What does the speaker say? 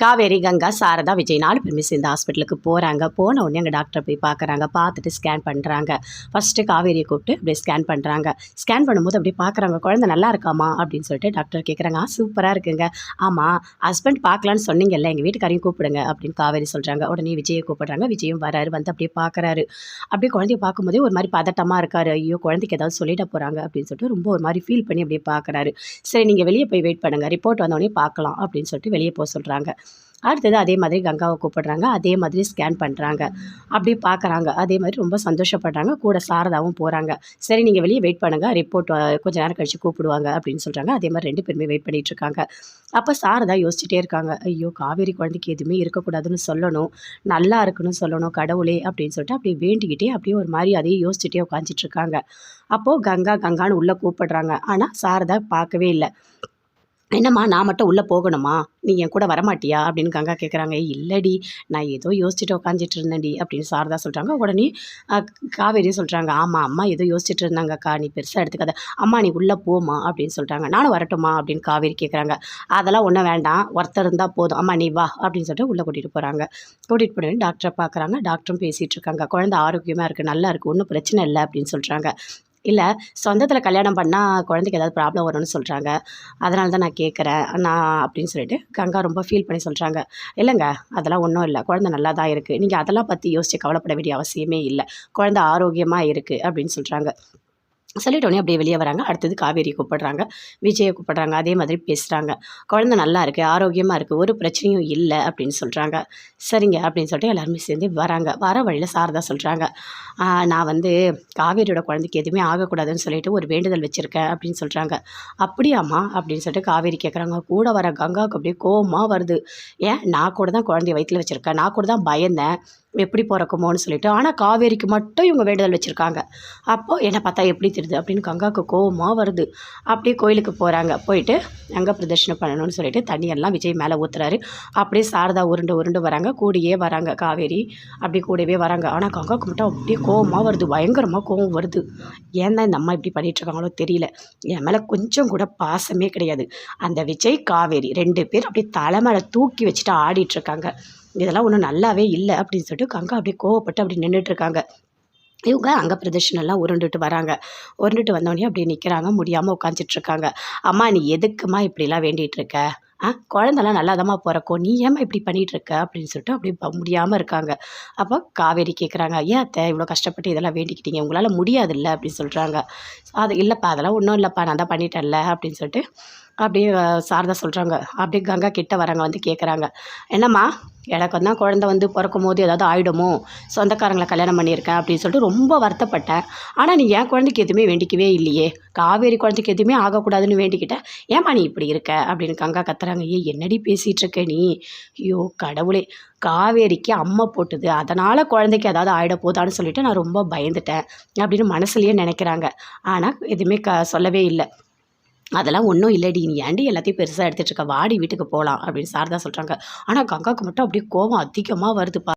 காவேரி கங்கா சாரதா விஜய் நாலு பேருமே சேர்ந்து ஹாஸ்பிட்டலுக்கு போகிறாங்க போன உடனே அங்கே டாக்டரை போய் பார்க்குறாங்க. பார்த்துட்டு ஸ்கேன் பண்ணுறாங்க ஃபஸ்ட்டு காவேரியை கூப்பிட்டு அப்படியே ஸ்கேன் பண்ணுறாங்க ஸ்கேன் பண்ணும்போது அப்படியே பார்க்குறாங்க குழந்தை நல்லா இருக்காமா அப்படின்னு சொல்லிட்டு டாக்டர் கேட்குறாங்க சூப்பராக இருக்குங்க. ஆமாம் ஹஸ்பண்ட் பார்க்கலான்னு சொன்னீங்கல்ல எங்கள் வீட்டுக்காரையும் கூப்பிடுங்க அப்படின்னு காவேரி சொல்கிறாங்க உடனே விஜயை கூப்பிடுறாங்க. விஜயும் வராரு வந்து அப்படியே பார்க்குறாரு. அப்படியே குழந்தைய பார்க்கும்போதே ஒரு மாதிரி பதட்டமாக இருக்காரு. ஐயோ குழந்தைக்கு ஏதாவது சொல்லிட போகிறாங்க அப்படின்னு சொல்லிட்டு ரொம்ப ஒரு மாதிரி ஃபீல் பண்ணி அப்படியே பார்க்குறாரு. சரி நீங்கள் வெளியே போய் வெயிட் பண்ணுங்கள் ரிப்போர்ட் வந்தோடனே பார்க்கலாம் அப்படின்னு சொல்லிட்டு வெளியே போக சொல்கிறாங்க அடுத்தது அதே மாதிரி கங்காவை கூப்பிடுறாங்க அதே மாதிரி ஸ்கேன் பண்ணுறாங்க அப்படி பார்க்குறாங்க அதே மாதிரி ரொம்ப சந்தோஷப்படுறாங்க. கூட சாரதாவும் போகிறாங்க சரி நீங்கள் வெளியே வெயிட் பண்ணுங்கள் ரிப்போர்ட் கொஞ்ச நேரம் கழிச்சு கூப்பிடுவாங்க அப்படின்னு சொல்கிறாங்க அதே மாதிரி ரெண்டு பேருமே வெயிட் பண்ணிகிட்டு இருக்காங்க. அப்போ சாரதா யோசிச்சுட்டே இருக்காங்க. ஐயோ காவேரி குழந்தைக்கு எதுவுமே இருக்கக்கூடாதுன்னு சொல்லணும். நல்லா இருக்குன்னு சொல்லணும் கடவுளே அப்படின்னு சொல்லிட்டு அப்படியே வேண்டிக்கிட்டே அப்படியே ஒரு மாதிரி அதையே யோசிச்சுட்டே உட்காந்துட்டு இருக்காங்க. அப்போது கங்கா கங்கான்னு உள்ளே கூப்பிடுறாங்க. ஆனால் சாரதா பார்க்கவே இல்லை. என்னம்மா நான் மட்டும் உள்ளே போகணுமா? நீ என் கூட வரமாட்டியா? அப்படின்னு கங்கா கேட்குறாங்க இல்லைடி நான் ஏதோ யோசிச்சுட்டு உட்காந்துட்டு இருந்தேன்டி அப்படின்னு சாரதா சொல்கிறாங்க உடனே காவேரியும் காவேரி சொல்கிறாங்க ஆமாம் அம்மா ஏதோ யோசிச்சுட்டு இருந்தாங்கக்கா. நீ பெருசாக எடுத்துக்காத. அம்மா நீ உள்ளே போமா அப்படின்னு சொல்கிறாங்க நானும் வரட்டுமா அப்படின்னு காவேரி கேட்குறாங்க அதெல்லாம் ஒன்றும் வேண்டாம். ஒருத்தர் இருந்தால் போதும். அம்மா நீ வா அப்படின்னு சொல்லிட்டு உள்ளே கூட்டிகிட்டு போகிறாங்க கூட்டிகிட்டு போனேன் டாக்டரை பார்க்குறாங்க டாக்டரும் பேசிகிட்டு இருக்காங்க. குழந்தை ஆரோக்கியமாக இருக்குது நல்லா இருக்குது ஒன்றும் பிரச்சனை இல்லை அப்படின்னு சொல்கிறாங்க இல்லை சொந்தத்தில் கல்யாணம் பண்ணால் குழந்தைக்கு ஏதாவது ப்ராப்ளம் வரும்னு சொல்கிறாங்க அதனால தான் நான் கேட்குறேன் நான் அப்படின்னு சொல்லிட்டு கங்கா ரொம்ப ஃபீல் பண்ணி சொல்கிறாங்க இல்லைங்க அதெல்லாம் ஒன்றும் இல்லை. குழந்தை நல்லா தான் இருக்குது நீங்கள் அதெல்லாம் பற்றி யோசிச்சு கவலைப்பட வேண்டிய அவசியமே இல்லை. குழந்தை ஆரோக்கியமாக இருக்குது அப்படின்னு சொல்கிறாங்க சொல்லிட்டோன்னே அப்படியே வெளியே வராங்க. அடுத்தது காவேரி கூப்பிடுறாங்க. விஜயை கூப்பிடுறாங்க. அதே மாதிரி பேசுகிறாங்க குழந்தை நல்லா இருக்குது ஆரோக்கியமாக இருக்குது ஒரு பிரச்சனையும் இல்லை அப்படின்னு சொல்கிறாங்க சரிங்க அப்படின்னு சொல்லிட்டு எல்லாருமே சேர்ந்து வராங்க. வர வழியில் சாரதா சொல்கிறாங்க நான் வந்து காவேரியோட குழந்தைக்கு எதுவுமே ஆகக்கூடாதுன்னு சொல்லிட்டு ஒரு வேண்டுதல் வச்சுருக்கேன் அப்படின்னு சொல்கிறாங்க அப்படியாம்மா? அப்படின்னு சொல்லிட்டு காவேரி கேட்குறாங்க கூட வர கங்காவுக்கு அப்படியே கோபமாக வருது. ஏன்? நான் கூட தான் குழந்தைய வயிற்றில் வச்சுருக்கேன். நான் கூட தான் பயந்தேன். எப்படி பிறக்குமோன்னு சொல்லிட்டு. ஆனால் காவேரிக்கு மட்டும் இவங்க வேண்டுதல் வச்சுருக்காங்க. அப்போது என்னை பார்த்தா எப்படி தெரியுது? அப்படின்னு கங்காவுக்கு கோபமாக வருது. அப்படியே கோயிலுக்கு போகிறாங்க போயிட்டு அங்கே பிரதர்ஷனம் பண்ணணும்னு சொல்லிட்டு தண்ணியெல்லாம் விஜய் மேலே ஊற்றுறாரு அப்படியே சாரதா உருண்டு உருண்டு வராங்க. கூடியே வராங்க காவேரி. அப்படி கூடவே வராங்க. ஆனால் கங்காவுக்கு மட்டும் அப்படியே கோபமாக வருது. பயங்கரமாக கோபம் வருது. ஏன் தான் இந்த அம்மா இப்படி பண்ணிகிட்ருக்காங்களோ தெரியல. என் மேலே கொஞ்சம் கூட பாசமே கிடையாது. அந்த விஜய் காவேரி ரெண்டு பேர் அப்படியே தலை மேலே தூக்கி வச்சுட்டு ஆடிட்டுருக்காங்க இருக்காங்க. இதெல்லாம் ஒன்றும் நல்லாவே இல்லை அப்படின்னு சொல்லிட்டு கங்கா அப்படியே கோவப்பட்டு அப்படி நின்றுட்டு இருக்காங்க இவங்க அங்கே பிரதர்ஷனெல்லாம் உருண்டுட்டு வராங்க. உருண்டுட்டு வந்தோடனே அப்படியே நிற்கிறாங்க முடியாமல் உட்காந்துட்ருக்காங்க அம்மா நீ எதுக்குமா இப்படிலாம் வேண்டிகிட்டு இருக்க ஆ குழந்தெல்லாம் நல்லாதாம்மா பிறக்கும். நீ ஏம்மா இப்படி பண்ணிகிட்டு இருக்க அப்படின்னு சொல்லிட்டு அப்படியே முடியாமல் இருக்காங்க. அப்போ காவேரி கேட்குறாங்க ஏன் அத்தை இவ்வளோ கஷ்டப்பட்டு இதெல்லாம் வேண்டிக்கிட்டீங்க? உங்களால் முடியாதுல்ல? அப்படின்னு சொல்கிறாங்க அது இல்லைப்பா அதெல்லாம் ஒன்றும் இல்லைப்பா. நான் தான் பண்ணிட்டேன்ல. அப்படின்னு சொல்லிட்டு அப்படியே சாரதா சொல்கிறாங்க அப்படியே கங்கா கிட்ட வராங்க வந்து கேட்குறாங்க என்னம்மா எனக்கு வந்து குழந்த வந்து பிறக்கும் போது ஏதாவது ஆகிடுமோ சொந்தக்காரங்களை கல்யாணம் பண்ணியிருக்கேன் அப்படின்னு சொல்லிட்டு ரொம்ப வருத்தப்பட்டேன். ஆனால் நீ என் குழந்தைக்கு எதுவுமே வேண்டிக்கவே இல்லையே. காவேரி குழந்தைக்கு எதுவுமே ஆகக்கூடாதுன்னு வேண்டிக்கிட்டேன் ஏம்மா நீ இப்படி இருக்க? அப்படின்னு கங்கா கத்துறாங்க. ஏ என்னடி பேசிகிட்டு இருக்க நீ? ஐயோ கடவுளே. காவேரிக்கு அம்மா போட்டுது. அதனால் குழந்தைக்கு ஏதாவது ஆகிட போதான்னு சொல்லிட்டு நான் ரொம்ப பயந்துட்டேன் அப்படின்னு மனசுலேயே நினைக்கிறாங்க. ஆனால் எதுவுமே க சொல்லவே இல்லை. அதெல்லாம் ஒன்றும் இல்லைடி. நீ ஏன்டி எல்லாத்தையும் பெருசாக எடுத்துகிட்டு இருக்க? வாடி வீட்டுக்கு போகலாம் அப்படின்னு சாரதா சொல்கிறாங்க ஆனால் கங்காவுக்கு மட்டும் அப்படியே கோவம் அதிகமாக வருதுப்பா.